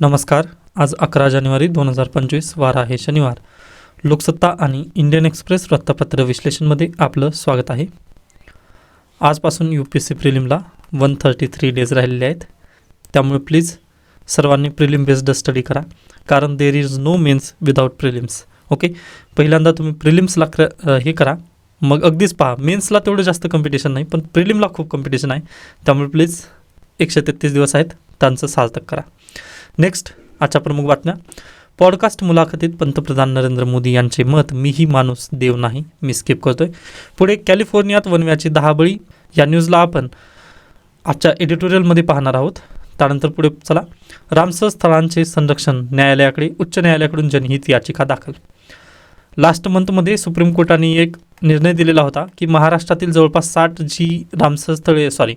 नमस्कार. आज अकरा जानेवारी दोन हजार पंचवीस वार आहे शनिवार. लोकसत्ता आणि इंडियन एक्सप्रेस वृत्तपत्र विश्लेषणमध्ये आपलं स्वागत आहे. आजपासून यू पी एस सी प्रिलिमला वन थर्टी थ्री डेज राहिलेले आहेत. त्यामुळे प्लीज सर्वांनी प्रिलिम बेस्ड स्टडी करा कारण there is no mains without prelims okay पहिल्यांदा तुम्ही प्रिलिम्सला क्र हे करा. मग अगदीच पहा मेन्सला तेवढं जास्त कॉम्पिटिशन नाही पण प्रिलिमला खूप कॉम्पिटिशन आहे. त्यामुळे प्लीज एकशे तेहतीस दिवस आहेत त्यांचं सार्थक करा. नेक्स्ट आजच्या प्रमुख बातम्या. पॉडकास्ट मुलाखतीत पंतप्रधान नरेंद्र मोदी यांचे मत मीही माणूस देव नाही. मी स्किप करतोय. पुढे कॅलिफोर्नियात वनव्याची दहा बळी या न्यूजला आपण आजच्या एडिटोरियलमध्ये पाहणार आहोत. त्यानंतर पुढे चला. रामसर स्थळांचे संरक्षण न्यायालयाकडे उच्च न्यायालयाकडून जनहित याचिका दाखल. लास्ट मंथमध्ये सुप्रीम कोर्टाने एक निर्णय दिलेला होता की महाराष्ट्रातील जवळपास साठ जी रामसर स्थळे सॉरी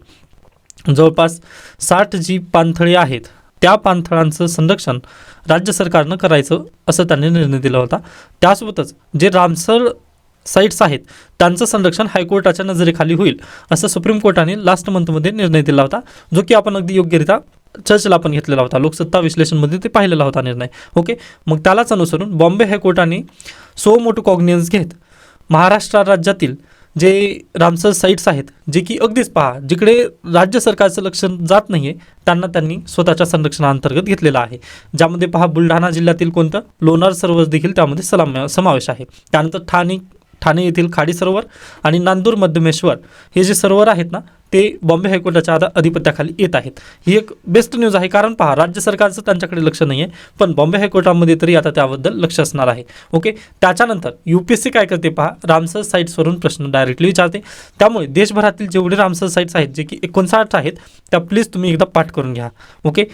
जवळपास साठ जी पाणथळे आहेत. त्या पाणथळांचं संरक्षण राज्य सरकारनं करायचं असं त्यांनी निर्णय दिला होता. त्यासोबतच जे रामसर साईट्स आहेत त्यांचं संरक्षण हायकोर्टाच्या नजरेखाली होईल असं सुप्रीम कोर्टाने लास्ट मंथमध्ये निर्णय दिला होता जो की आपण अगदी योग्यरित्या चर्चेला आपण घेतलेला होता. लोकसत्ता विश्लेषणमध्ये ते पाहिलेला होता निर्णय. ओके? मग त्यालाच अनुसरून बॉम्बे हायकोर्टाने सो मोठं कॉग्नियन्स घेत महाराष्ट्र राज्यातील जे रामसर साईट्स आहेत जे की अगदीच पहा जिकडे राज्य सरकारचं लक्ष जात नाही आहे त्यांना त्यांनी स्वतःच्या संरक्षणाअंतर्गत घेतलेलं आहे. ज्यामध्ये पहा बुलढाणा जिल्ह्यातील कोणतं? लोणार सरोवर देखील त्यामध्ये सलाम समावेश आहे. त्यानंतर ठाणे ठाणे येथील खाडी सरोवर आणि नांदूर मध्यमेश्वर हे जे सरोवर आहेत ना ते बॉम्बे हायकोर्टाच्या आता अधिपत्याखाली येत आहेत. ही एक बेस्ट न्यूज आहे कारण पहा राज्य सरकारचं त्यांच्याकडे लक्ष नाही आहे पण बॉम्बे हायकोर्टामध्ये तरी आता त्याबद्दल लक्ष असणार आहे. ओके त्याच्यानंतर यू पी एस सी काय करते पहा रामसर साईट्सवरून प्रश्न डायरेक्टली विचारते. त्यामुळे देशभरातील जेवढे रामसर साईट्स आहेत जे की एकोणसाठ आहेत त्या प्लीज तुम्ही एकदा पाठ करून घ्या. ओके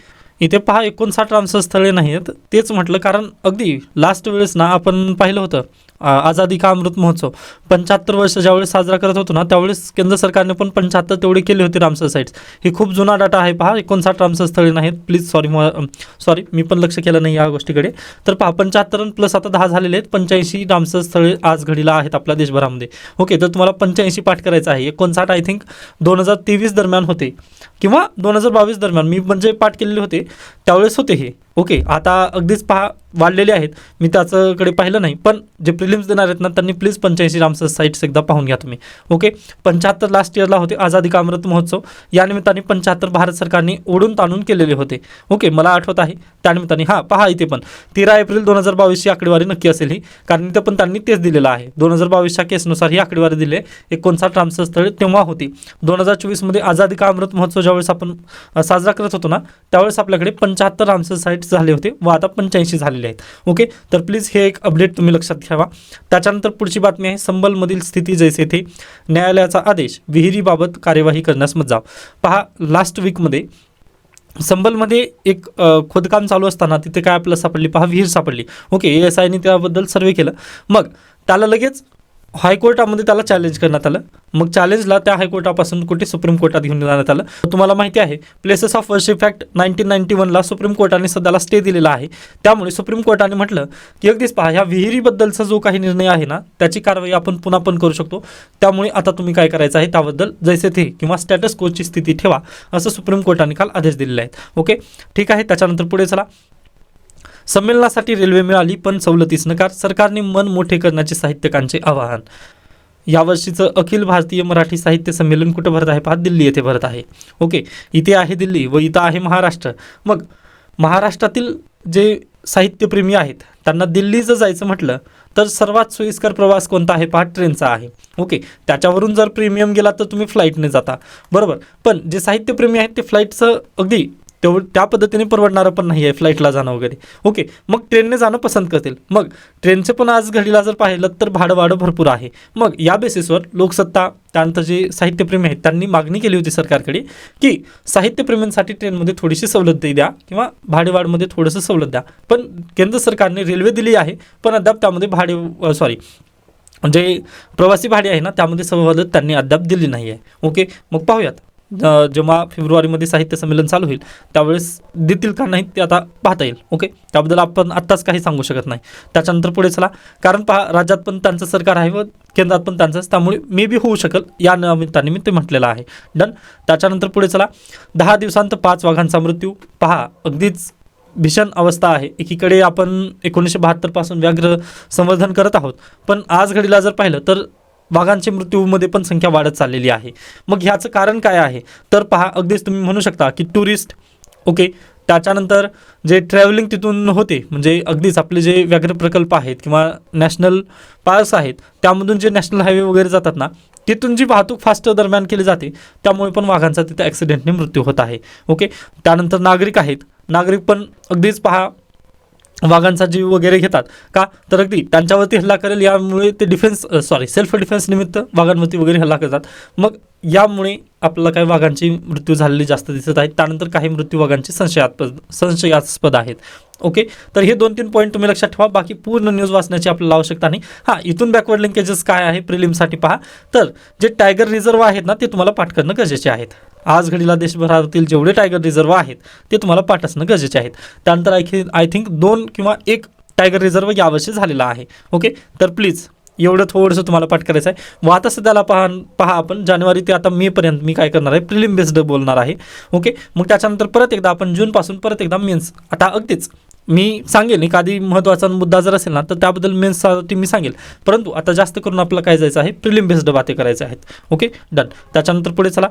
इथे पहा एकोणसाठ रामसर स्थळे नाही आहेत तेच म्हटलं कारण अगदी लास्ट वेळेस ना आपण पाहिलं होतं आझादी का अमृत महोत्सव? पंच्याहत्तर वर्ष ज्यावेळेस साजरा करत होतो ना त्यावेळेस केंद्र सरकारने पण पंच्याहत्तर तेवढे केले होते रामसर साईट्स हे खूप जुना डाटा आहे पहा. एकोणसाठ रामसर स्थळे नाहीत. प्लीज सॉरी सॉरी मी पण लक्ष केलं नाही या गोष्टीकडे. तर पहा पंच्याहत्तर प्लस आता दहा झालेले आहेत. पंच्याऐंशी रामसर स्थळे आज घडीला आहेत आपल्या देशभरामध्ये. ओके तर तुम्हाला पंच्याऐंशी पाठ करायचं आहे. एकोणसाठ आय थिंक दोन हजार तेवीस दरम्यान होते. किंवा दोन हजार बावीस दरम्यान मी म्हणजे पाठ केलेले होते त्यावेळेस होते हे. ओके आता अगदीच पहा वाढलेले आहेत. मी त्याच्याकडे पाहिलं नाही. पण जे प्रिलिम्स देणार आहेत ना त्यांनी प्लीज पंच्याऐंशी रामसर साईट्स एकदा पाहून घ्या तुम्ही. ओके पंच्याहत्तर लास्ट इयरला होते आझादी का अमृत महोत्सव. या निमित्ताने पंच्याहत्तर भारत सरकारने ओढून ताणून केलेले होते. ओके मला आठवत आहे. त्यानिमित्ताने हां पहा इथे पण. तेरा एप्रिल दोन हजार बावीसची आकडेवारी नक्की असेल ही. कारण इथं पण त्यांनी तेच दिलेलं आहे. दोन हजार बावीसच्या केसनुसार ही आकडेवारी दिली आहे. एकोणसाठ रामसर स्थळे तेव्हा होती. दोन हजार चोवीसमध्ये आझादी का अमृत महोत्सव ज्यावेळेस आपण साजरा करत होतो ना त्यावेळेस आपल्याकडे पंच्याहत्तर रामसर साईट्स झाले होते. व आता पंच्याऐंशी झालेले आहेत. ओके तर प्लीज हे एक अपडेट तुम्ही लक्षात घ्यावा त्याच्यानंतर पुढची बातमी आहे संबलमधील स्थिती जैसे थे. न्यायालयाचा आदेश विहिरीबाबत कार्यवाही करण्यास मज्जाव पहा लास्ट वीकमध्ये संबलमध्ये एक खोदकाम चालू असताना तिथे काय आपल्याला सापडली? पहा विहीर सापडली. ओके ए एस आयने त्याबद्दल सर्वे केलं. मग त्याला लगेच हायकोर्टामध्ये त्याला चॅलेंज करण्यात आलं. मग चॅलेंजला त्या हायकोर्टापासून कुठे सुप्रीम कोर्टात घेऊन जाण्यात आलं? तुम्हाला माहिती आहे places of worship act nineteen ninety वनला सुप्रीम कोर्टाने सध्याला स्टे दिलेला आहे. त्यामुळे सुप्रीम कोर्टाने म्हटलं की अगदीच पहा ह्या विहिरीबद्दलचा जो काही निर्णय आहे ना त्याची कारवाई आपण पुन्हा पण करू शकतो. त्यामुळे आता तुम्ही काय करायचं आहे त्याबद्दल जैसे ते किंवा स्टॅटस कोची स्थिती ठेवा असं सुप्रीम कोर्टाने काल आदेश दिलेले आहेत. ओके ठीक आहे त्याच्यानंतर पुढे चला. संमेलनासाठी रेल्वे मिळाली पण सवलतीस नकार. सरकारने मन मोठे करण्याचे साहित्यकांचे आवाहन. यावर्षीचं अखिल भारतीय मराठी साहित्य संमेलन कुठं भरत आहे? पहा दिल्ली येथे भरत आहे. ओके इथे आहे दिल्ली व इथं आहे महाराष्ट्र. मग महाराष्ट्रातील जे साहित्यप्रेमी आहेत त्यांना दिल्ली जर जायचं म्हटलं तर सर्वात सोयीस्कर प्रवास कोणता आहे? पहा ट्रेनचा आहे. ओके त्याच्यावरून जर प्रीमियम गेला तर तुम्ही फ्लाईटने जाता. बरोबर. पण जे साहित्यप्रेमी आहेत ते फ्लाईटचं अगदी तेव त्या पद्धतीने परवडणारं पण नाही आहे फ्लाईटला जाणं वगैरे. ओके मग ट्रेनने जाणं पसंत करतील. मग ट्रेनचं पण आज घडीला जर पाहिलं तर भाडं वाढं भरपूर आहे. मग या बेसिसवर लोकसत्ता त्यानंतर जे साहित्यप्रेमी आहेत त्यांनी मागणी केली होती सरकारकडे की साहित्यप्रेमींसाठी ट्रेनमध्ये थोडीशी सवलत द्या किंवा भाडेवाढमध्ये थोडंसं सवलत द्या. पण केंद्र सरकारने रेल्वे दिली आहे पण अद्याप त्यामध्ये भाडे सॉरी जे प्रवासी भाडे आहे ना त्यामध्ये सवलत त्यांनी अद्याप दिली नाही आहे ओके मग पाहूयात. जेव्हा फेब्रुवारीमध्ये साहित्य संमेलन चालू होईल त्यावेळेस देतील का नाही ते आता पाहता येईल ओके? त्याबद्दल आपण आत्ताच काही सांगू शकत नाही. त्याच्यानंतर पुढे चला. कारण पहा राज्यात पण त्यांचं सरकार आहे व केंद्रात पण त्यांचंच त्यामुळे मे बी होऊ शकेल. या निमित्ताने मी ते म्हटलेलं आहे. डन त्याच्यानंतर पुढे चला. दहा दिवसांत पाच वाघांचा मृत्यू. पहा अगदीच भीषण अवस्था आहे. एकीकडे आपण एकोणीसशे बहात्तरपासून व्याघ्र संवर्धन करत आहोत. पण आज घडीला जर पाहिलं तर वाघांचे मृत्यूमध्ये पण संख्या वाढत चाललेली आहे. मग ह्याचं कारण काय आहे? तर पहा अगदीच तुम्ही म्हणू शकता की टुरिस्ट ओके त्याच्यानंतर जे ट्रॅव्हलिंग तिथून होते म्हणजे अगदीच आपले जे व्याघ्र प्रकल्प आहेत किंवा नॅशनल पार्क्स आहेत त्यामधून जे नॅशनल हायवे वगैरे जातात ना तिथून जी वाहतूक फास्ट दरम्यान केली जाते त्यामुळे पण वाघांचा तिथे ॲक्सिडेंटने मृत्यू होत आहे ओके त्यानंतर नागरिक आहेत. नागरिक पण अगदीच पहा वाघांचा जीव वगैरे घेतात. का? तर अगदी त्यांच्यावरती हल्ला करेल यामुळे ते डिफेन्स सॉरी सेल्फ डिफेन्स निमित्त वाघांवरती वगैरे हल्ला करतात. मग यामुळे आपल्याला काही वाघांची मृत्यू झालेली जास्त दिसत आहेत. त्यानंतर काही मृत्यू वाघांचे संशयास्पद संशयास्पद आहेत. ओके? तर हे दोन तीन पॉईंट तुम्ही लक्षात ठेवा. बाकी पूर्ण न्यूज वाचण्याची आपल्याला आवश्यकता नाही. हां इथून बॅकवर्ड लिंकेजेस काय आहे? प्रिलिमसाठी पहा. तर जे टायगर रिझर्व आहेत ना ते तुम्हाला पाठ करणं गरजेचे आहेत. आज घडीला देशभरातील जेवढे टायगर रिझर्व आहेत ते तुम्हाला पाठ असणं गरजेचे आहेत. त्यानंतर आय आय थिंक दोन किंवा एक टायगर रिझर्व यावर्षी झालेला आहे. ओके? तर प्लीज एवढं थोडंसं तुम्हाला पाठ करायचं आहे. व आता सध्याला पहा पहा आपण जानेवारी ते आता मेपर्यंत मी काय करणार आहे? प्रिलिम बेस्ड बोलणार आहे. ओके? मग त्याच्यानंतर परत एकदा आपण जूनपासून परत एकदा मेन्स. आता अगदीच मी सांगेन एखादी महत्त्वाचा मुद्दा जर असेल ना तर त्याबद्दल मेन्ससाठी मी सांगेल. परंतु आता जास्त करून आपल्याला काय जायचं आहे? प्रिलिम बेस्ड बाते करायचे आहेत. ओके? डन. त्याच्यानंतर पुढे चला.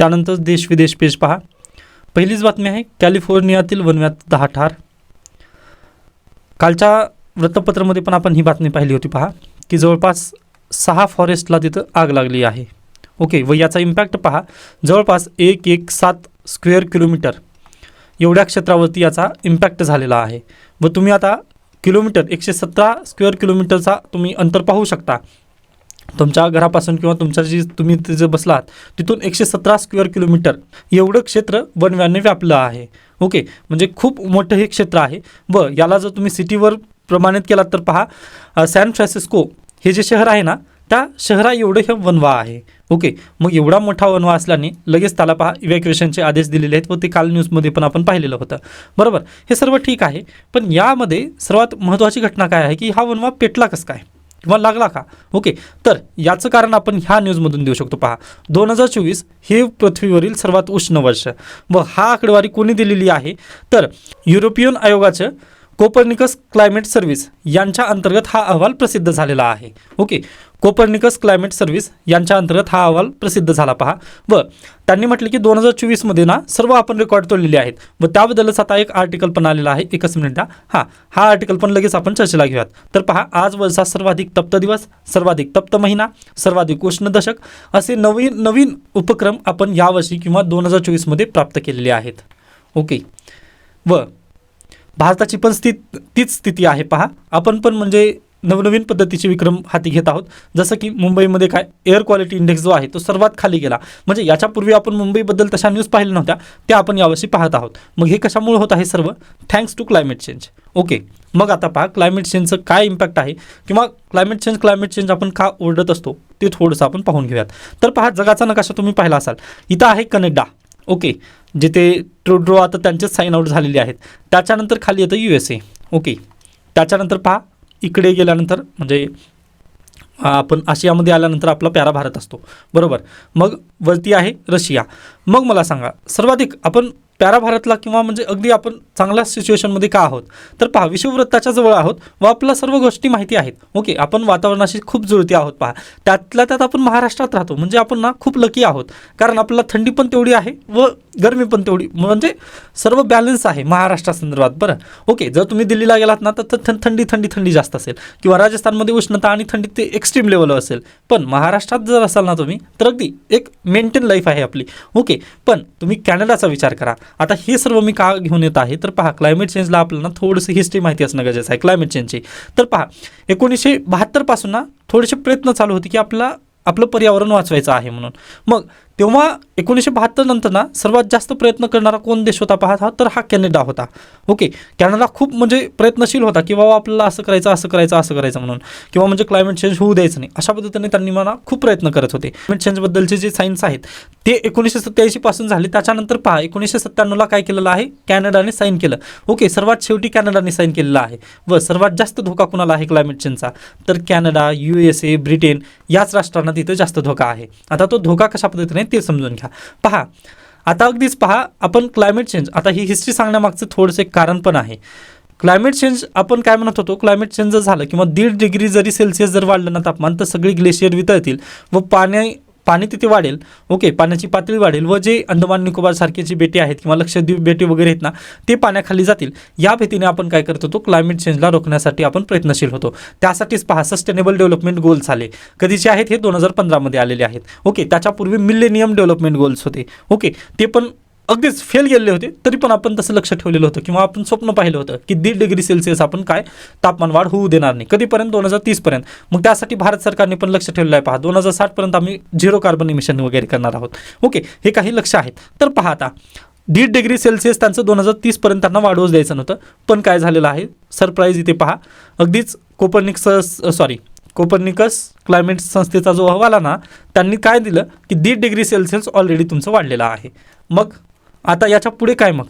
त्यानंतर देश विदेश पेज पहा. पहिलीच बातमी आहे कॅलिफोर्नियातील वनव्यात दहा ठार. कालच्या वृत्तपत्रामध्ये पण आपण ही बातमी पाहिली होती पहा की जवळपास सहा फॉरेस्टला तिथं आग लागली आहे. ओके व याचा इम्पॅक्ट पहा जवळपास एक एक सात स्क्वेअर किलोमीटर एवढ्या क्षेत्रावरती याचा इम्पॅक्ट झालेला आहे. व तुम्ही आता किलोमीटर एकशे सतरा स्क्वेअर किलोमीटरचा तुम्ही अंतर पाहू शकता. तुमच्या घरापासून किंवा तुमच्या जी तुम्ही तिथे बसलात तिथून एकशे सतरा स्क्वेअर किलोमीटर एवढं क्षेत्र वनव्याने व्यापलं आहे. ओके म्हणजे खूप मोठं हे क्षेत्र आहे. व याला जर तुम्ही सिटीवर प्रमाणित केलात तर पहा सॅन फ्रान्सिस्को हे जे शहर आहे ना त्या शहरा एवढं हे वनवा आहे. ओके मग एवढा मोठा वनवा असल्याने लगेच त्याला पहा इव्हॅक्युएशनचे आदेश दिलेले आहेत व ते काल न्यूजमध्ये पण आपण पाहिलेलं होतं. बरोबर? हे सर्व ठीक आहे. पण यामध्ये सर्वात महत्त्वाची घटना काय आहे की हा वनवा पेटला कसं काय? किंवा लागला का? ओके. तर याचं कारण आपण ह्या न्यूजमधून देऊ शकतो. पहा दोन हजार चोवीस हे पृथ्वीवरील सर्वात उष्ण वर्ष. व हा आकडेवारी कोणी दिलेली आहे? तर युरोपियन आयोगाचं कोपर्निकस क्लायमेट सर्व्हिस यांच्या अंतर्गत हा अहवाल प्रसिद्ध झालेला आहे. ओके. कोपर्निकस क्लायमेट सर्व्हिस यांच्या अंतर्गत हा अहवाल प्रसिद्ध झाला. पहा. व त्यांनी म्हटले की दोन हजार चोवीसमध्ये ना सर्व आपण रेकॉर्ड तोडलेले आहेत. व त्याबद्दलच आता एक आर्टिकल पण आलेला आहे. एकच मिनिटा हां. हा आर्टिकल पण लगेच आपण चर्चेला घेऊयात. तर पहा आज वर्षात सर्वाधिक तप्त दिवस सर्वाधिक तप्त महिना सर्वाधिक उष्ण दशक असे नवीन नवीन उपक्रम आपण यावर्षी किंवा दोन हजार चोवीसमध्ये प्राप्त केलेले आहेत. ओके. व भारताची पण स्थित तीच स्थिती आहे. पहा. आपण पण म्हणजे नवनवीन पद्धतीचे विक्रम हाती घेत आहोत. जसं की मुंबईमध्ये काय एअर क्वालिटी इंडेक्स जो आहे तो सर्वात खाली गेला. म्हणजे याच्यापूर्वी आपण मुंबईबद्दल तशा न्यूज पाहिल्या नव्हत्या त्या आपण यावर्षी पाहत आहोत. मग हे कशामुळे होत आहे सर्व? Thanks to climate change okay मग आता पहा क्लायमेट चेंजचं काय इम्पॅक्ट आहे? किंवा क्लायमेट चेंज क्लायमेट चेंज आपण का ओरडत असतो? ते थोडंसं आपण पाहून घेऊयात. तर पहा जगाचा नकाशा तुम्ही पाहिला असाल. इथं आहे कनेडा. ओके जिथे ट्रोड्रो आता त्यांचेच साईन आउट झालेले आहेत. त्याच्यानंतर खाली येतं यू एस ए ओके त्याच्यानंतर पहा इकडे गेल्यानंतर म्हणजे आपण आशियामध्ये आल्यानंतर आपला प्यारा भारत असतो. बरोबर? मग वरती आहे रशिया. मग मला सांगा सर्वाधिक आपण प्यारा भारतला किंवा म्हणजे अगदी आपण चांगल्या सिच्युएशनमध्ये का आहोत? तर पहा विषुववृत्ताच्या जवळ आहोत व आपल्या सर्व गोष्टी माहिती आहेत. ओके आपण वातावरणाशी खूप जुळती आहोत पहा. त्यातल्या त्यात आपण महाराष्ट्रात राहतो म्हणजे आपण ना खूप लकी आहोत. कारण आपल्याला थंडी पण तेवढी आहे व गरमी पण तेवढी. म्हणजे सर्व बॅलन्स आहे महाराष्ट्रासंदर्भात बरं. ओके जर तुम्ही दिल्लीला गेलात ना तर थंडी थंडी थंडी जास्त असेल. किंवा राजस्थानमध्ये उष्णता आणि थंडी ते एक्स्ट्रीम लेवल असेल. पण महाराष्ट्रात जर असाल ना तुम्ही तर अगदी एक मेंटेन लाईफ आहे आपली. ओके पण तुम्ही कॅनडाचा विचार करा. आता हे सर्व मी का घेऊन येत आहे? तर पहा क्लायमेट चेंजला आपल्याला थोडंसं हिस्ट्री माहिती असणं गरजेचं आहे. क्लायमेट चेंजची तर पहा एकोणीसशे बहात्तरपासून ना थोडेसे प्रयत्न चालू होते की आपला आपलं पर्यावरण वाचवायचं आहे म्हणून. मग तेव्हा एकोणीसशे बहात्तर नंतर ना सर्वात जास्त प्रयत्न करणारा कोण देश होता पाहत हा? तर हा कॅनडा होता. ओके कॅनडा खूप म्हणजे प्रयत्नशील होता की बाबा आपल्याला असं करायचं असं करायचं असं करायचं म्हणून. किंवा म्हणजे क्लायमेट चेंज होऊ द्यायचं नाही. अशा पद्धतीने त्यांनी मला खूप प्रयत्न करत होते. क्लायमेट चेंजबद्दलचे जे सायन्स आहेत ते एकोणीसशे सत्याऐंशी पासून झाले. त्याच्यानंतर पहा एकोणीसशे सत्त्याण्णवला काय केलेलं आहे? कॅनडाने साईन केलं. ओके सर्वात शेवटी कॅनडाने साईन केलेलं आहे. व सर्वात जास्त धोका कुणाला आहे क्लायमेट चेंजचा तर Canada U S A Britain याच राष्ट्रांना तिथे जास्त धोका आहे. आता तो धोका कशा पद्धतीने? ते समजून घ्या. पहा आता अगदीच पहा आपण क्लायमेट चेंज आता ही हिस्ट्री सांगण्यामागचं थोडंसं एक कारण पण आहे. क्लायमेट चेंज आपण काय म्हणत होतो? क्लायमेट चेंज जर झालं किंवा दीड डिग्री जरी सेल्सिअस जर वाढलं ना तापमान तर सगळी ग्लेशियर वितळतील व पाणी पाणी तिथे वाढेल. ओके पाण्याची पातळी वाढेल व जे अंदमान निकोबारसारखे जी बेटे आहेत किंवा लक्षद्वीप बेटे वगैरे आहेत ना ते पाण्याखाली जातील. या भीतीने आपण काय करत होतो? क्लायमेट चेंजला रोखण्यासाठी आपण प्रयत्नशील होतो. त्यासाठीच पहा सस्टेनेबल डेव्हलपमेंट गोल्स आले. कधीचे आहेत हे दोन हजार पंधरामध्ये आलेले आहेत. ओके त्याच्यापूर्वी मिलेनियम डेव्हलपमेंट गोल्स होते. ओके ते पण अगदीच फेल गेलेले होते तरी पण आपण तसं लक्ष ठेवलेलं होतं किंवा आपण स्वप्न पाहिलं होतं की दीड डिग्री सेल्सिअस आपण काय तापमान वाढ होऊ देणार नाही. कधीपर्यंत? दोन हजार तीसपर्यंत मग त्यासाठी भारत सरकारने पण लक्ष ठेवलेलं आहे पहा. दोन हजार साठपर्यंत आम्ही झिरो कार्बन इमिशन वगैरे करणार आहोत. ओके हे काही लक्ष आहेत. तर पहा आता दीड डिग्री सेल्सिअस त्यांचं दोन हजार तीसपर्यंत त्यांना वाढवूच द्यायचं नव्हतं. पण काय झालेलं आहे? सरप्राईज इथे पहा. अगदीच कोपर्निक्स सॉरी कोपर्निकस क्लायमेट संस्थेचा जो अहवाल आहे ना त्यांनी काय दिलं? की दीड डिग्री सेल्सिअस ऑलरेडी तुमचं वाढलेलं आहे. मग आता याच्यापुढे काय मग?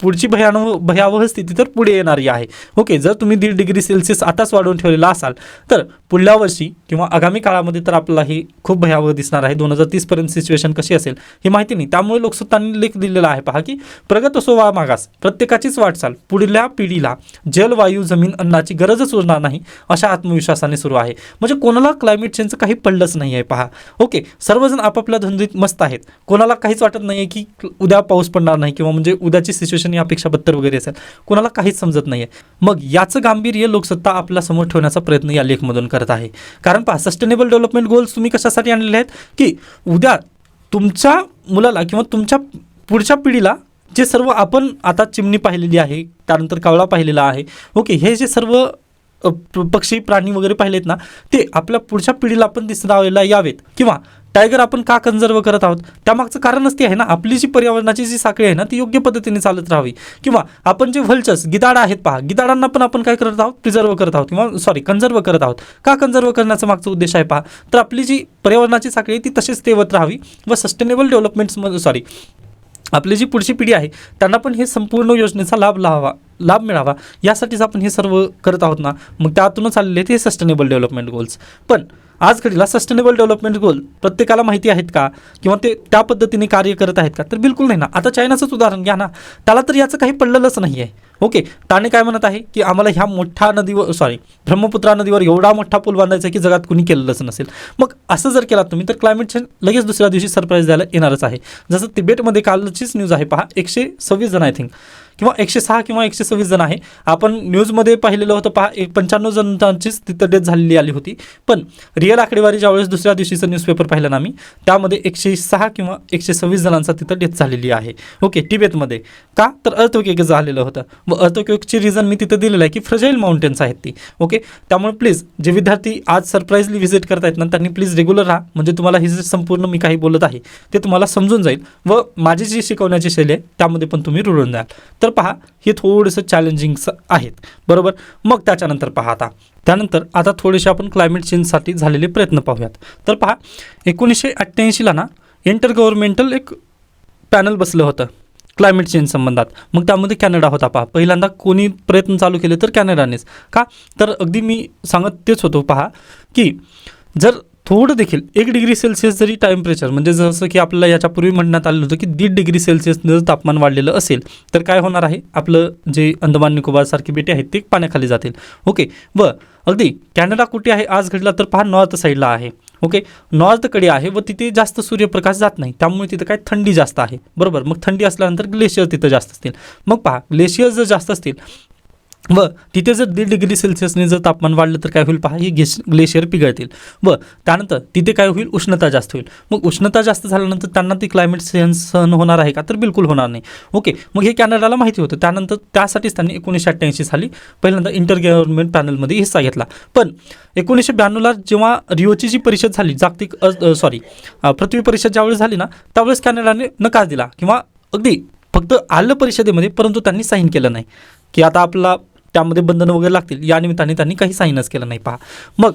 पुढची भयानव भयावह स्थिती तर पुढे येणारी आहे. ओके जर तुम्ही दीड डिग्री सेल्सिअस आताच वाढवून ठेवलेला असाल तर पुढल्या वर्षी किंवा आगामी काळामध्ये तर आपल्याला ही खूप भयावह दिसणार आहे. दोन हजार तीसपर्यंत सिच्युएशन कशी असेल ही माहिती नाही. त्यामुळे लोकसत्तांनी लेख दिलेला आहे पहा की प्रगत असो वा मागास प्रत्येकाचीच वाटचाल पुढल्या पिढीला जल वायू जमीन अन्नाची गरजच उरणार नाही अशा आत्मविश्वासाने सुरू आहे. म्हणजे कोणाला क्लायमेट चेंजचं काही पडलंच नाही आहे पहा. ओके सर्वजण आपापल्या धंदीत मस्त आहेत. कोणाला काहीच वाटत नाही आहे की उद्या पाऊस पडणार नाही किंवा म्हणजे उद्याची सिच्युएशन अपेक्षा बत्तर वगैरे असेल कोणाला काहीच समजत नाही आहे मग याचं गांभीर्य लोकसत्ता आपल्यासमोर ठेवण्याचा प्रयत्न या लेखमधून करत आहे. कारण पहा सस्टेनेबल डेव्हलपमेंट गोल्स तुम्ही कशासाठी आणलेले आहेत? की उद्या तुमच्या मुलाला किंवा तुमच्या पुढच्या पिढीला जे सर्व आपण आता चिमणी पाहिलेली आहे त्यानंतर कावळा पाहिलेला आहे ओके हे जे सर्व पक्षी प्राणी वगैरे पाहिलेत ना ते आपल्या पुढच्या पिढीला आपण दिसता यावेत. किंवा टायगर आपण का कन्झर्व करत आहोत? त्यामागचं कारणच ते आहे ना आपली जी पर्यावरणाची जी साखळी आहे ना ती योग्य पद्धतीने चालत राहावी. किंवा आपण जे व्हल्चर्स गिदाडा आहेत पहा गिदाडांना पण आपण काय करत आहोत? प्रिझर्व करत आहोत. किंवा सॉरी कन्झर्व करत आहोत. का कन्झर्व करण्याचा मागचा उद्देश आहे पहा? तर आपली जी पर्यावरणाची साखळी आहे ती तशीच तेवत राहावी व सस्टेनेबल डेव्हलपमेंट्समध्ये सॉरी आपली जी पुढची पिढी आहे त्यांना पण हे संपूर्ण योजनेचा लाभ लावा लाभ मिळावा. यासाठीच आपण हे सर्व करत आहोत ना? मग त्यातूनच आलेले आहेत हे सस्टेनेबल डेव्हलपमेंट गोल्स पण आज घडीला सस्टेनेबल डेव्हलपमेंट गोल प्रत्येकाला माहिती आहेत का? किंवा ते त्या पद्धतीने कार्य करत आहेत का? तर बिलकुल नाही ना. आता चायनाचंच उदाहरण घ्या ना. त्याला तर याचं काही पडलेलंच नाही आहे ओके? त्याने काय म्हणत आहे की आम्हाला ह्या मोठ्या नदीवर सॉरी ब्रह्मपुत्रा नदीवर एवढा मोठा पूल बांधायचा की जगात कुणी केलेलंच नसेल. मग असं जर केलात तुम्ही तर क्लायमेट चेंज लगेच दुसऱ्या दिवशी सरप्राईज द्यायला येणारच आहे. जसं तिबेटमध्ये कालचीच न्यूज आहे पहा एकशे सव्वीस जण आय थिंक किंवा एकशे सहा किंवा एकशे सव्वीस जण आहे. आपण न्यूजमध्ये पाहिलेलं होतं पहा एक पंच्याण्णव जणांचीच तिथं डेथ झालेली आली होती. पण रिअल आकडेवारी ज्यावेळेस दुसऱ्या दिवशीचं न्यूजपेपर पाहिलं ना मी त्यामध्ये एकशे सहा किंवा एकशे सव्वीस जणांचा तिथं डेथ झालेली आहे. ओके टिबेतमध्ये का? तर अर्थक्वेक झालेलं होतं. व अर्थक्वेकची रिझन मी तिथं दिलेलं आहे की फ्रजाईल माउंटेन्स आहेत ती. ओके? त्यामुळे प्लीज जे विद्यार्थी आज सरप्राईजली व्हिजिट करतायत ना त्यांनी प्लीज रेग्युलर राहा. म्हणजे तुम्हाला ही जे संपूर्ण मी काही बोलत आहे ते तुम्हाला समजून जाईल. व माझी जी शिकवण्याची शैली आहे त्यामध्ये पण तुम्ही रुळून जाल. तर तर पहा हे थोडंसं चॅलेंजिंगचं आहेत. बरोबर? मग त्याच्यानंतर पहा आता. त्यानंतर आता थोडेसे आपण क्लायमेट चेंजसाठी झालेले प्रयत्न पाहूयात. तर पहा एकोणीसशे अठ्ठ्याऐंशीला ना इंटर गव्हर्नमेंटल एक पॅनल बसलं होतं क्लायमेट चेंज संबंधात. मग त्यामध्ये कॅनडा होता पहा. पहिल्यांदा कोणी प्रयत्न चालू केले तर कॅनडानेच. का? तर अगदी मी सांगत तेच होतो पहा की जर थोडं देखील एक डिग्री सेल्सिअस जरी टेम्परेचर म्हणजे जसं की आपल्याला याच्यापूर्वी म्हणण्यात आलेलं होतं की दीड डिग्री सेल्सिअस जर तापमान वाढलेलं असेल तर काय होणार आहे? आपलं जे अंदमान निकोबारसारखी बेटे आहेत ते पाण्याखाली जातील. ओके व अगदी कॅनडा कुठे आहे? आज घडला तर पहा नॉर्थ साईडला आहे. ओके नॉर्थकडे आहे व तिथे जास्त सूर्यप्रकाश जात नाही. त्यामुळे तिथं काय? थंडी जास्त आहे. बरोबर मग थंडी असल्यानंतर ग्लेशियर तिथं जास्त असतील. मग पहा ग्लेशियर जर जास्त असतील व तिथे जर दीड डिग्री सेल्सिअसने जर तापमान वाढलं तर काय होईल? पहा हे गेश ग्लेशियर पिघळतील. व त्यानंतर तिथे काय होईल? उष्णता जास्त होईल. मग उष्णता जास्त झाल्यानंतर त्यांना ती क्लायमेट सहन सहन होणार आहे का? तर बिलकुल होणार नाही. ओके मग हे कॅनडाला माहिती होतं. त्यानंतर त्यासाठीच त्यांनी एकोणीसशे अठ्ठ्याऐंशी साली पहिल्यांदा इंटर गव्हर्नमेंट पॅनलमध्ये हिस्सा घेतला. पण एकोणीसशे ब्याण्णवला जेव्हा रिओची जी परिषद झाली जागतिक सॉरी पृथ्वी परिषद ज्यावेळेस झाली ना त्यावेळेस कॅनडाने नकार दिला. किंवा अगदी फक्त आलं परिषदेमध्ये परंतु त्यांनी साईन केलं नाही. की आता आपला त्यामध्ये बंधनं वगैरे लागतील. या निमित्ताने त्यांनी काही साईनच केलं नाही पहा. मग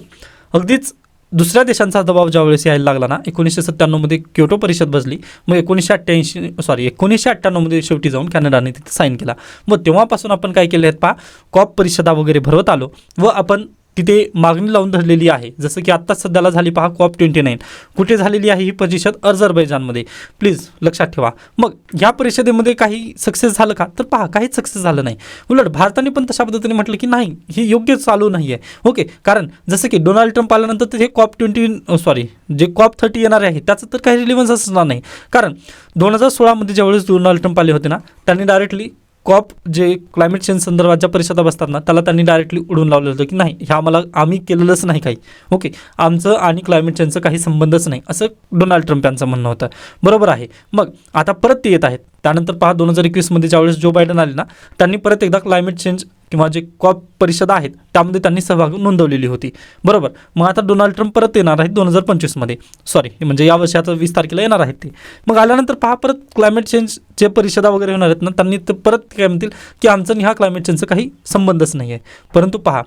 अगदीच दुसऱ्या देशांचा दबाव ज्यावेळेस यायला लागला ना एकोणीसशे सत्त्याण्णवमध्ये क्योटो परिषद बसली. मग एकोणीसशे अठ्ठ्याऐंशी सॉरी एकोणीसशे अठ्ठ्याण्णवमध्ये शेवटी जाऊन कॅनडाने तिथे साईन केला. मग तेव्हापासून आपण काय केले आहेत पहा कॉप परिषदा वगैरे भरवत आलो व आपण तिथे मागणी लावून धरलेली आहे. जसं की आत्ताच सध्याला झाली पहा कॉप ट्वेंटी नाईन कुठे झालेली आहे ही परिषद अझरबैजानमध्ये? प्लीज लक्षात ठेवा. मग ह्या परिषदेमध्ये काही सक्सेस झालं का? तर पहा काहीच सक्सेस झालं नाही. उलट भारताने पण तशा पद्धतीने म्हटलं की नाही हे योग्य चालू नाही आहे ओके कारण जसं की डोनाल्ड ट्रम्प आल्यानंतर ते हे कॉप ट्वेंटी सॉरी जे कॉप थर्टी येणार आहे त्याचं तर काही रिलिव्हन्स असणार नाही. कारण दोन हजार सोळामध्ये ज्यावेळेस डोनाल्ड ट्रम्प आले होते ना त्यांनी डायरेक्टली कॉप जे क्लायमेट चेंज संदर्भात ज्या परिषदा बसतात ना त्याला त्यांनी डायरेक्टली उडून लावलेलं होतं की नाही ह्या आम्हाला आम्ही केलेलंच नाही काही. ओके आमचं आणि क्लायमेट चेंजचं काही संबंधच नाही असं डोनाल्ड ट्रम्प यांचं म्हणणं होतं. बरोबर आहे. मग आता परत ते येत आहेत. त्यानंतर पहा दोन हजार एकवीसमध्ये ज्यावेळेस जो बायडन आले ना त्यांनी परत एकदा क्लायमेट चेंज किंवा जे कॉप परिषद आहेत त्यामध्ये त्यांनी सहभाग नोंदवलेली होती. बरोबर? मग आता डोनाल्ड ट्रम्प परत येणार आहेत दोन हजार पंचवीसमध्ये सॉरी म्हणजे या वर्षी आता वीस तारखेला येणार आहेत ते. मग आल्यानंतर पहा परत क्लायमेट चेंज जे परिषदा वगैरे होणार आहेत ना त्यांनी ते परत काय म्हणतील की आमचं आणि ह्या क्लायमेट चेंजचा काही संबंधच नाही आहे परंतु पहा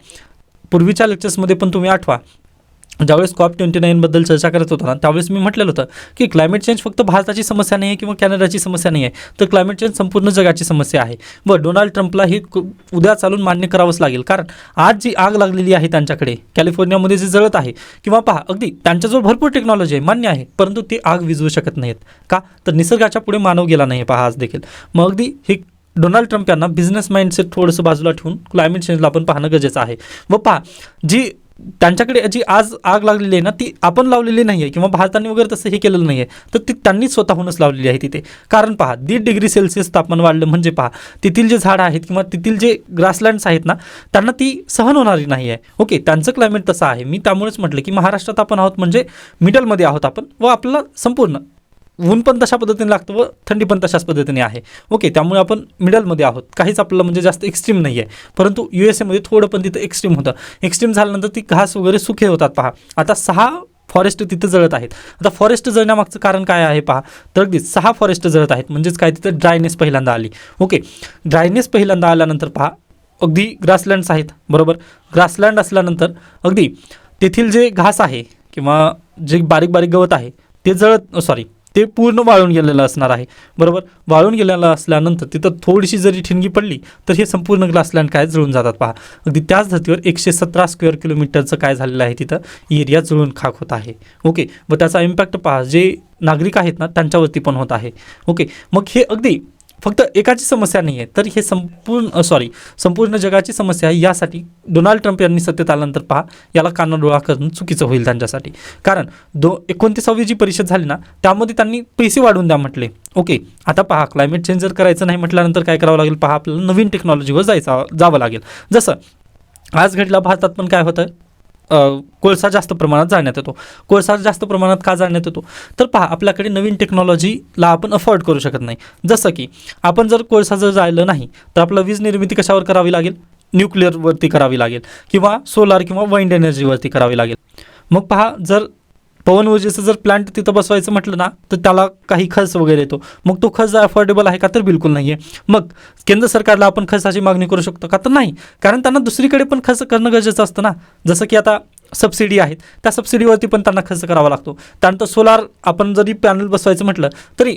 पूर्वीच्या लेक्चर्समध्ये पण तुम्ही आठवा ज्यावेळेस कॉप ट्वेंटी नाईनबद्दल चर्चा करत होता ना त्यावेळेस मी म्हटलेलं होतं की क्लायमेट चेंज फक्त भारताची समस्या नाही आहे किंवा कॅनडाची समस्या नाही आहे तर क्लायमेट चेंज संपूर्ण जगाची समस्या आहे. व डोनाल्ड ट्रम्पला हे कु- उद्या चालून मान्य करावंच लागेल. कारण आज जी आग लागलेली आहे त्यांच्याकडे कॅलिफोर्नियामध्ये जे जळत आहे किंवा पहा अगदी त्यांच्याजवळ भरपूर टेक्नॉलॉजी आहे मान्य आहे परंतु ते आग विझवू शकत नाहीत. का? तर निसर्गाच्या पुढे मानव गेला नाही पहा आज देखील. मग अगदी हे डोनाल्ड ट्रम्प यांना बिझनेस माइंडसेट थोडंसं बाजूला ठेवून क्लायमेट चेंजला आपण पाहणं गरजेचं आहे. व पहा जी त्यांच्याकडे जी आज आग लागलेली आहे ना ती आपण लावलेली नाही आहे किंवा भारताने वगैरे तसं हे केलेलं नाही आहे तर ती त्यांनी स्वतःहूनच लावलेली आहे तिथे. कारण पहा दीड डिग्री सेल्सिअस तापमान वाढलं म्हणजे पहा तेथील जे झाडं आहेत किंवा तिथील जे ग्रासलँड्स आहेत ना त्यांना ती सहन होणारी नाही आहे ओके त्यांचं क्लायमेट तसं आहे. मी त्यामुळेच म्हटलं की महाराष्ट्रात आपण आहोत म्हणजे मिडलमध्ये आहोत आपण व आपल्याला संपूर्ण ऊन पण तशा पद्धतीने लागतं व थंडी पण तशाच पद्धतीने आहे. ओके त्यामुळे आपण मिडलमध्ये आहोत. काहीच आपलं म्हणजे जास्त एक्स्ट्रीम नाही आहे परंतु यू एस एमध्ये थोडं पण तिथं एक्स्ट्रीम होतं. एक्स्ट्रीम झाल्यानंतर ती घास वगैरे सुखे होतात पहा. आता सहा फॉरेस्ट तिथं जळत आहेत. आता फॉरेस्ट जळण्यामागचं कारण काय आहे पहा? तर अगदी सहा फॉरेस्ट जळत आहेत. म्हणजेच काय? तिथं ड्रायनेस पहिल्यांदा आली. ओके ड्रायनेस पहिल्यांदा आल्यानंतर पहा अगदी ग्रासलँड्स आहेत. बरोबर? ग्रासलँड असल्यानंतर अगदी तेथील जे घास आहे किंवा जे बारीक बारीक गवत आहे ते जळत सॉरी ते पूर्ण वाळून गेलेलं असणार आहे. बरोबर? वाळून गेलेलं असल्यानंतर तिथं थोडीशी जरी ठिणगी पडली तर हे संपूर्ण ग्लासलँड काय जळून जातात पहा. अगदी त्याच धर्तीवर एकशे सतरा स्क्वेअर किलोमीटरचं काय झालेलं आहे तिथं? एरिया जळून खाक होत आहे. ओके व त्याचा इम्पॅक्ट पहा. जे नागरिक आहेत ना त्यांच्यावरती पण होत आहे. ओके मग हे अगदी फक्त एकाची समस्या नाही आहे तर हे संपूर्ण सॉरी संपूर्ण जगाची समस्या आहे. यासाठी डोनाल्ड ट्रम्प यांनी सत्तेत आल्यानंतर पहा याला कानाडोळा करणं चुकीचं होईल त्यांच्यासाठी. कारण दो एकोणतीसावी जी परिषद झाली ना त्यामध्ये त्यांनी पैसे वाढवून द्या म्हटले. ओके आता पहा क्लायमेट चेंज जर करायचं नाही म्हटल्यानंतर काय करावं लागेल? पहा आपल्याला नवीन टेक्नॉलॉजीवर जायचं जावं लागेल. जसं आज घडला भारतात पण काय होतं कोळसा जास्त प्रमाणात जाण्यात येतो. कोळसा जास्त प्रमाणात का जाण्यात येतो? तर पहा आपल्याकडे नवीन टेक्नॉलॉजीला आपण अफोर्ड करू शकत नाही. जसं की आपण जर कोळसा जर जायलं नाही तर आपलं वीज निर्मिती कशावर करावी लागेल? न्यूक्लिअरवरती करावी लागेल. किंवा सोलार किंवा वाईंड एनर्जीवरती करावी लागेल. मग पहा जर पवन ऊर्जेचं जर प्लांट तिथं बसवायचं म्हटलं ना तर त्याला काही खर्च वगैरे येतो. मग तो खर्च अफोर्डेबल आहे का? तर बिलकुल नाही आहे मग केंद्र सरकारला आपण खर्चाची मागणी करू शकतो का? तर नाही. कारण त्यांना दुसरीकडे पण खर्च करणं गरजेचं असतं ना. जसं की आता सबसिडी आहेत. त्या सबसिडीवरती पण त्यांना खर्च करावा लागतो. त्यानंतर सोलार आपण जरी पॅनल बसवायचं म्हटलं तरी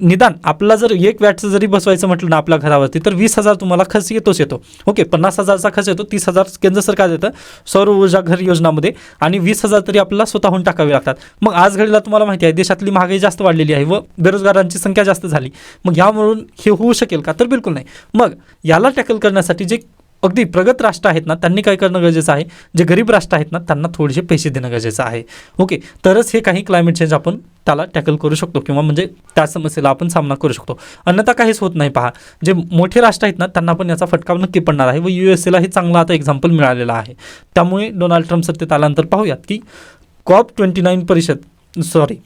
निदान आपला जर एक वॅटचं जरी बसवायचं म्हटलं ना आपल्या घरावरती तर वीस हजार तुम्हाला खर्च येतोच येतो. ओके पन्नास हजारचा खर्च येतो तीस हजार केंद्र सरकार देतं सौर ऊर्जा घर योजनामध्ये आणि वीस हजार तरी आपल्याला स्वतःहून टाकावे लागतात. मग आज घडीला तुम्हाला माहिती आहे देशातली महागाई जास्त वाढलेली आहे व बेरोजगारांची संख्या जास्त झाली. मग यावरून हे होऊ शकेल का? तर बिलकुल नाही. मग याला टॅकल करण्यासाठी जे अगदी प्रगत राष्ट्र आहेत ना त्यांनी काय करणं गरजेचं आहे? जे गरीब राष्ट्र आहेत ना त्यांना थोडेसे पैसे देणं गरजेचं आहे. ओके तरच हे काही क्लायमेट चेंज आपण त्याला टॅकल करू शकतो किंवा म्हणजे त्या समस्येला आपण सामना करू शकतो. अन्यथा काहीच होत नाही पहा. जे मोठे राष्ट्र आहेत ना त्यांना पण याचा फटका नक्की पडणार आहे व यू एस एला हे चांगलं आता एक्झाम्पल मिळालेलं आहे. त्यामुळे डोनाल्ड ट्रम्प सत्तेत आल्यानंतर पाहूयात की कॉप ट्वेंटी नाईन परिषद सॉरी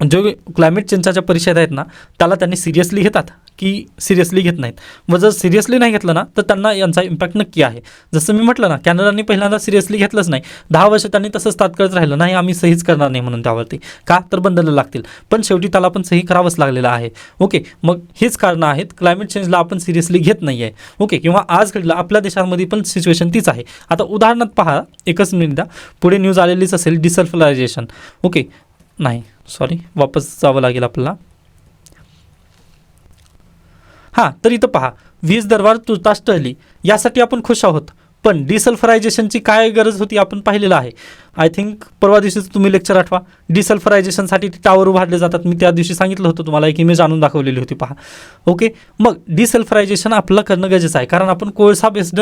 जो क्लायमेट चेंजच्या परिषद आहेत ना त्याला त्यांनी सिरियसली घेतात की सिरियसली घेत नाहीत. व जर सिरियसली नाही घेतलं ना तर त्यांना यांचा इम्पॅक्ट नक्की आहे. जसं मी म्हटलं ना कॅनडाने पहिल्यांदा सिरियसली घेतलंच नाही. दहा वर्ष त्यांनी तसंच तात्कळत राहिलं. नाही आम्ही सहीच करणार नाही म्हणून त्यावरती. का? तर बंधनं लागतील. पण शेवटी त्याला पण सही करावंच लागलेलं आहे. ओके मग हेच कारणं आहेत. क्लायमेट चेंजला आपण सिरियसली घेत नाही आहे ओके किंवा आज घडलं आपल्या देशामध्ये पण सिच्युएशन तीच आहे. आता उदाहरणार्थ पहा एकच मिनिट. द्या पुढे न्यूज आलेलीच असेल डिसल्फलायझेशन ओके नाही सॉरी वापस जावं लागेल आपल्याला. हां तर इथं पहा वीज दरबार तुर्तास टळली यासाठी आपण खुश आहोत. पण डिसल्फरायझेशनची काय गरज होती आपण पाहिलेलं आहे? आय थिंक परवा दिवशीचं तुम्ही लेक्चर आठवा. डिसल्फरायझेशनसाठी टावर उभारले जातात. मी त्या दिवशी सांगितलं होतं तुम्हाला एक इमेज आणून दाखवलेली होती पहा. ओके मग डिसल्फरायझेशन आपलं करणं गरजेचं आहे. कारण आपण कोळसा बेस्ड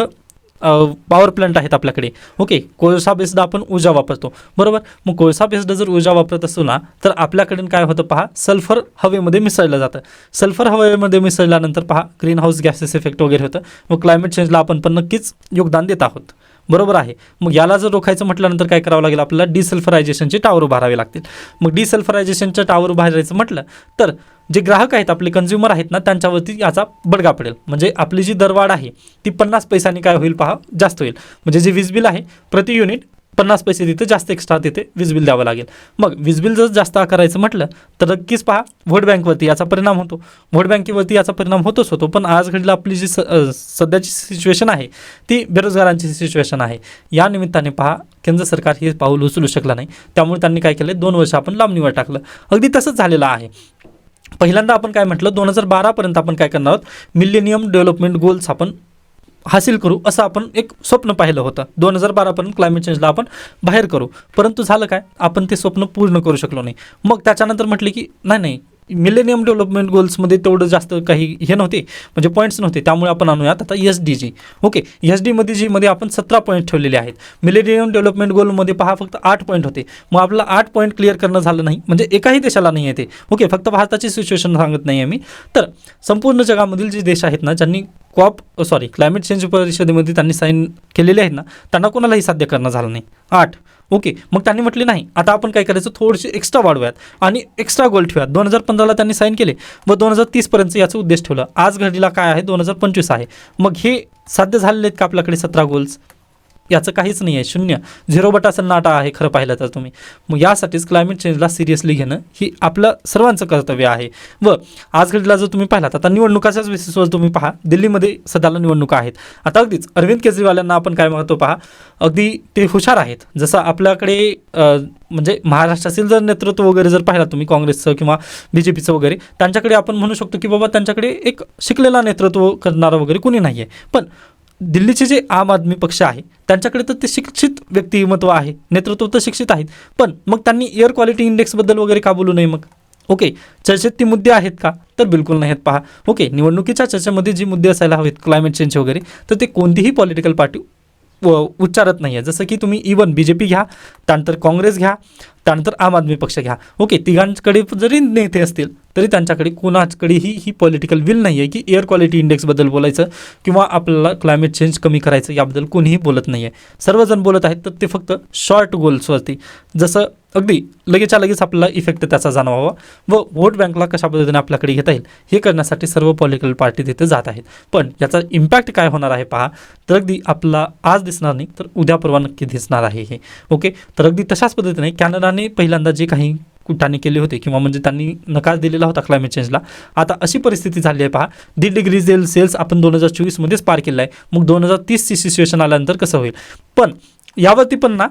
पॉवर प्लांट आहेत आपल्याकडे. ओके कोळसा बेस्ड आपण ऊर्जा वापरतो. बरोबर? मग कोळसा बेस्ड जर ऊर्जा वापरत असू ना तर आपल्याकडून काय होतं पहा सल्फर हवेमध्ये मिसळलं जातं. सल्फर हवेमध्ये मिसळल्यानंतर पहा ग्रीन हाऊस गॅसेस इफेक्ट वगैरे होतं. मग क्लायमेट चेंजला आपण पण नक्कीच योगदान देत आहोत. बरोबर आहे. मग याला जर रोखायचं म्हटल्यानंतर काय करावं लागेल? आपल्याला डिसल्फरायझेशनचे टावर उभारावे लागतील. मग डिसल्फरायझेशनच्या टावर उभारायचं म्हटलं तर जे ग्राहक आहेत आपले कन्झ्युमर आहेत ना त्यांच्यावरती याचा बडगा पडेल. म्हणजे आपली जी दरवाढ आहे ती पन्नास पैशांनी काय होईल पहा? जास्त होईल. म्हणजे जे वीज बिल आहे प्रति युनिट पन्नास पैसे तिथे जास्त एक्स्ट्रा तिथे वीज बिल द्यावं लागेल. मग वीज बिल जर जास्त आकारायचं म्हटलं तर नक्कीच पहा व्होट बँकवरती याचा परिणाम होतो. व्होट बँकेवरती याचा परिणाम होतोच होतो पण आज घडीला आपली जी स सध्याची सिच्युएशन आहे ती बेरोजगारांची सिच्युएशन आहे. या निमित्ताने पहा केंद्र सरकार हे पाऊल उचलू शकलं नाही. त्यामुळे त्यांनी काय केलं दोन वर्ष आपण लांबणीवर टाकलं. अगदी तसंच झालेलं आहे. पहिल्यांदा आपण काय म्हटलं दोन हजार बारापर्यंत आपण काय करणार आहोत? मिलेनियम डेव्हलपमेंट गोल्स आपण हासिल करू असं आपण एक स्वप्न पाहिलं होतं. दोन हजार बारापर्यंत क्लायमेट चेंजला आपण बाहेर करू. परंतु झालं काय? आपण ते स्वप्न पूर्ण करू शकलो नाही. मग त्याच्यानंतर म्हटले की नाही नाही मिलेनियम डेव्हलपमेंट गोल्समध्ये तेवढं जास्त काही हे नव्हते म्हणजे पॉईंट्स नव्हते त्यामुळे आपण आणूयात आता S D G. Okay S डीमध्ये जीमध्ये आपण सतरा पॉईंट ठेवलेले आहेत. मिलेनियम डेव्हलपमेंट गोलमध्ये पहा फक्त आठ पॉईंट होते. मग आपलं आठ पॉईंट क्लिअर करणं झालं नाही म्हणजे एकाही देशाला नाही येते. ओके फक्त भारताची सिच्युएशन सांगत नाही आहे मी तर संपूर्ण जगामधील जे देश आहेत ना ज्यांनी कॉप सॉरी क्लायमेट चेंज परिषदेमध्ये त्यांनी साईन केलेले आहेत ना त्यांना कोणालाही साध्य करणं झालं नाही. आठ. ओके मग त्यांनी म्हटले नाही आता आपण काय करायचं? थोडीशी एक्स्ट्रा वाढवूयात आणि एक्स्ट्रा गोल ठेवूयात. दोन हजार पंधराला त्यांनी साईन केले. व दोन हजार तीसपर्यंत याचा उद्देश ठेवला. आज घडीला काय आहे? दोन हजार पंचवीस आहे. मग हे साध्य झालेले आहेत का आपल्याकडे सतरा गोल्स याचं काहीच नाही आहे शून्य. झिरो बटा सन्नाटा आहे खरं पाहिलं तर तुम्ही. मग यासाठीच क्लायमेट चेंजला सिरियसली घेणं ही आपलं सर्वांचं कर्तव्य आहे. व आज घडीला जर तुम्ही पाहिलात आता निवडणुकाच्याच बेसिसवर तुम्ही पहा. दिल्लीमध्ये सध्याला निवडणुका आहेत. आता अगदीच अरविंद केजरीवालांना आपण काय म्हणतो पहा? अगदी ते हुशार आहेत. जसं आपल्याकडे म्हणजे महाराष्ट्रातील जर नेतृत्व वगैरे जर पाहिला तुम्ही काँग्रेसचं किंवा बी जे पीचं वगैरे त्यांच्याकडे आपण म्हणू शकतो की बाबा त्यांच्याकडे एक शिकलेला नेतृत्व करणारा वगैरे कुणी नाही आहे पण दिल्लीचे जे आम आदमी पक्ष आहे त्यांच्याकडे तर ते शिक्षित व्यक्तिमत्व आहे नेतृत्व तर शिक्षित आहेत. पण मग त्यांनी एअर क्वालिटी इंडेक्सबद्दल वगैरे का बोलू नये मग? ओके चर्चेत ती मुद्दे आहेत का? तर बिलकुल नाही आहेत पहा. ओके निवडणुकीच्या चर्चेमध्ये जी मुद्दे असायला हवेत क्लायमेट चेंज वगैरे तर ते कोणतीही पॉलिटिकल पार्टी व उच्चारत नाही आहे जसं की तुम्ही इवन बी जे पी घ्या त्यानंतर काँग्रेस घ्या त्यानंतर आम आदमी पक्ष घ्या. ओके तिघांकडे जरी नेते असतील तरी त्यांच्याकडे कोणाकडेही ही पॉलिटिकल विल नाही आहे की एअर क्वालिटी इंडेक्सबद्दल बोलायचं किंवा आपल्याला क्लायमेट चेंज कमी करायचं याबद्दल कोणीही बोलत नाही आहे सर्वजण बोलत आहेत तर ते फक्त शॉर्ट गोल्सवरती जसं अगदी लगेचच्या लगेच आपल्याला इफेक्ट त्याचा जाणवावा व वोट बँकला कशा पद्धतीने आपल्याकडे घेता येईल हे करण्यासाठी सर्व पॉलिटिकल पार्टी तिथे जात आहेत. पण याचा इम्पॅक्ट काय होणार आहे पहा तर अगदी आपला आज दिसणार नाही तर उद्या परवा नक्की दिसणार आहे हे. ओके तर अगदी तशाच पद्धतीने कॅनडाने पहिल्यांदा जे काही कुटाने केले होते किंवा म्हणजे त्यांनी नकार दिलेला होता क्लायमेट चेंजला आता अशी परिस्थिती झाली आहे पहा. दीड डिग्री सेल सेल्स आपण दोन हजार चोवीसमध्येच पार केला आहे मग दोन हजार तीसची सिच्युएशन आल्यानंतर कसं होईल? पण यावरती पण ना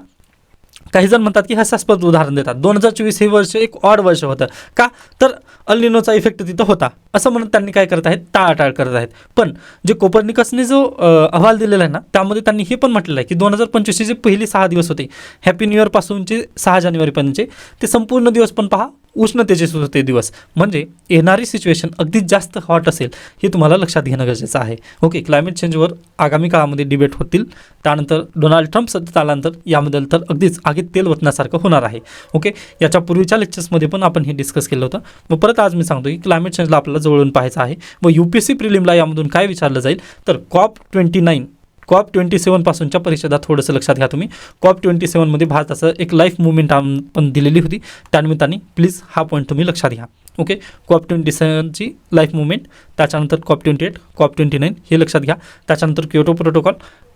काही जण म्हणतात की हास्यास्पद उदाहरण देतात. दोन हजार चोवीस हे वर्ष एक ऑड वर्ष होतं. का? तर अल्निनोचा इफेक्ट तिथं होता. असं म्हणत त्यांनी काय करत आहेत? टाळाटाळ करत आहेत. पण जे कोपर्निकसने जो अहवाल दिलेला आहे ना त्यामध्ये त्यांनी हे पण म्हटलेलं आहे की दोन हजार पंचवीसचे जे पहिली सहा दिवस होते हॅपी न्यू इयरपासूनचे सहा जानेवारीपर्यंतचे ते संपूर्ण दिवस पण पहा उष्णतेचे सुद्धा ते दिवस. म्हणजे येणारी सिच्युएशन अगदी जास्त हॉट असेल हे तुम्हाला लक्षात घेणं गरजेचं आहे. ओके क्लायमेट चेंजवर आगामी काळामध्ये डिबेट होतील. त्यानंतर डोनाल्ड ट्रम्प सत्तेत आल्यानंतर याबद्दल तर अगदीच आगीत तेल वतण्यासारखं होणार आहे. ओके याच्या पूर्वीच्या लेक्चर्समध्ये पण आपण हे डिस्कस केलं होतं. व परत आज मी सांगतो की क्लायमेट चेंजला आपल्याला जवळून पाहायचं आहे. व यू पी एस सी प्रिलिमला यामधून काय विचारलं जाईल? तर COP twenty nine COP twenty सेवनपासूनच्या परिषदात थोडंसं लक्षात घ्या तुम्ही. कॉप ट्वेंटी सेवनमध्ये भारताचं एक लाईफ मुवमेंट पण दिलेली होती. त्यानिमित्ताने प्लीज हा पॉईंट तुम्ही लक्षात घ्या. ओके कॉप ट्वेंटी सेवनची लाईफ मुवमेंट त्याच्यानंतर COP twenty eight COP twenty nine हे लक्षात घ्या. त्याच्यानंतर क्योटो प्रोटोकॉल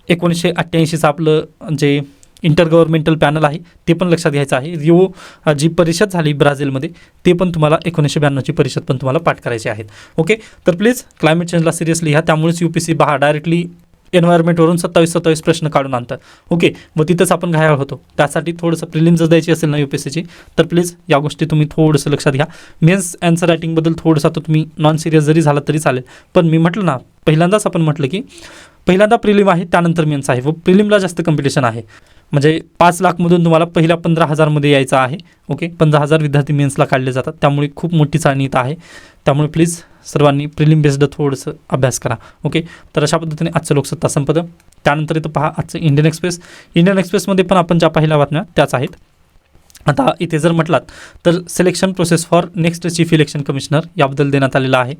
एकोणीसशे अठ्ठ्याऐंशीचं आपलं जे इंटर गव्हर्नमेंटल पॅनल आहे ते पण लक्षात घ्यायचं आहे. रिओ जी परिषद झाली ब्राझीलमध्ये ते पण तुम्हाला एकोणीसशे ब्याण्णवची परिषद पण तुम्हाला पाठ करायची आहेत. ओके तर प्लीज क्लायमेट चेंजला सिरियसली ह्या त्यामुळेच यू पी सी बहा डायरेक्टली एन्व्हायरमेंटवरून सत्तावीस सत्तावीस प्रश्न काढून आणतात. ओके व तिथंच आपण घायाळ होतो. त्यासाठी थोडंसं प्रिलिम जर द्यायची असेल ना यू पी एस सीची तर प्लीज या गोष्टी तुम्ही थोडंसं लक्षात घ्या. मेन्स अँसर रायटिंगबद्दल थोडंसं आता तुम्ही नॉन सिरियस जरी झाला तरी चालेल. पण मी म्हटलं ना पहिल्यांदाच आपण म्हटलं की पहिल्यांदा प्रिलिम आहे त्यानंतर मेन्स आहे. व प्रिलिमला जास्त कॉम्पिटिशन आहे. म्हणजे पाच लाखमधून तुम्हाला पहिल्या पंधरा हजारमध्ये यायचं आहे. ओके पंधरा हजार विद्यार्थी मेन्सला काढले जातात. त्यामुळे खूप मोठी चाळणीत आहे. त्यामुळे प्लीज सर्वांनी प्रिलिम बेस्ड थोडंसं अभ्यास करा. ओके तर अशा पद्धतीने आजचं लोकसत्ता संपतं. त्यानंतर इथं पहा आजचं इंडियन एक्सप्रेस इंडियन एक्सप्रेसमध्ये पण आपण ज्या पहिल्या बातम्या त्याच आहेत. आता इथे जर म्हटलात तर selection process for next chief election commissioner याबद्दल देण्यात आलेलं आहे.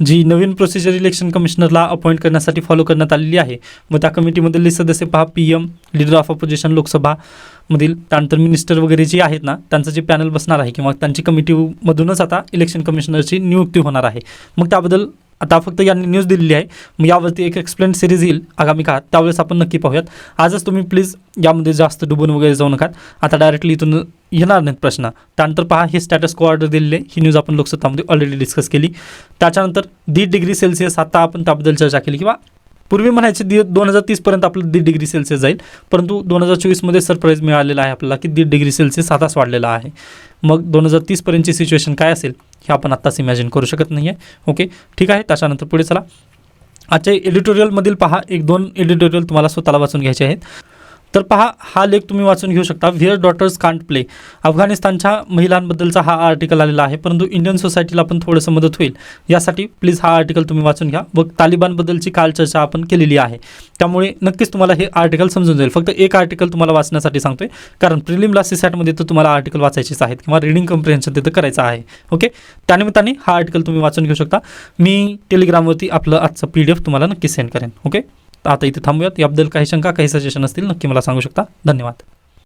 जी नवीन प्रोसिजर इलेक्शन कमिशनरला अपॉइंट करण्यासाठी फॉलो करण्यात आलेली आहे. मग त्या कमिटीमधले सदस्य पहा P M leader of opposition लोकसभामधील त्यानंतर मिनिस्टर वगैरे जे आहेत ना त्यांचं जे पॅनल बसणार आहे किंवा त्यांची कमिटीमधूनच आता इलेक्शन कमिशनरची नियुक्ती होणार आहे. मग त्याबद्दल आता फक्त यांनी न्यूज दिलेली आहे. मग यावरती एक एक्सप्लेन सिरीज येईल आगामी काळात. त्यावेळेस आपण नक्की पाहूयात. आजच तुम्ही प्लीज यामध्ये जास्त डुबून वगैरे जाऊ नका. आता डायरेक्टली इथून येणार नाहीत प्रश्न. त्यानंतर पहा हे स्टॅटस को ऑर्डर दिलेले ही न्यूज आपण लोकसत्तामध्ये ऑलरेडी डिस्कस केली. त्याच्यानंतर दीड डिग्री सेल्सिअस आता आपण त्याबद्दल चर्चा केली किंवा पूर्वी म्हणायचे दि दोन हजार तीसपर्यंत आपलं दीड डिग्री सेल्सिअस जाईल. परंतु दोन हजार चोवीसमध्ये सरप्राईज मिळालेला आहे आपल्याला की दीड डिग्री सेल्सिअस आताच वाढलेला आहे. मग दोन हजार तीसपर्यंतची सिच्युएशन काय असेल? हे आपण आत्ताच इमॅजिन करू शकत नाही आहे ओके ठीक आहे त्याच्यानंतर पुढे चला. आजच्या एडिटोरियलमधील पहा एक दोन एडिटोरियल तुम्हाला स्वतःला वाचून घ्यायचे आहेत. तर पहा हा लेख तुम्ही वाचून घेऊ शकता. व्हिअर डॉटर्स कांट प्ले अफगाणिस्तानच्या महिलांबद्दलचा हा आर्टिकल आलेला आहे परंतु इंडियन सोसायटीला पण थोडंसं मदत होईल. यासाठी प्लीज हा आर्टिकल तुम्ही वाचून घ्या. व तालिबानबद्दलची काल चर्चा आपण केलेली आहे. त्यामुळे नक्कीच तुम्हाला हे आर्टिकल समजून जाईल. फक्त एक आर्टिकल तुम्हाला वाचण्यासाठी सांगतोय. कारण प्रिलिमला सीसॅटमध्ये तर तुम्हाला आर्टिकल वाचायचेच आहेत किंवा रिडिंग कम्प्रिहेन्शन तिथं करायचं आहे. ओके त्यानिमित्ताने हा आर्टिकल तुम्ही वाचून घेऊ शकता. मी टेलिग्रामवरती आपलं आजचं पी डी एफ तुम्हाला नक्की सेंड करेन. ओके आता इथे थांबूयात. याबद्दल काही शंका काही सजेशन असतील नक्की मला सांगू शकता. धन्यवाद.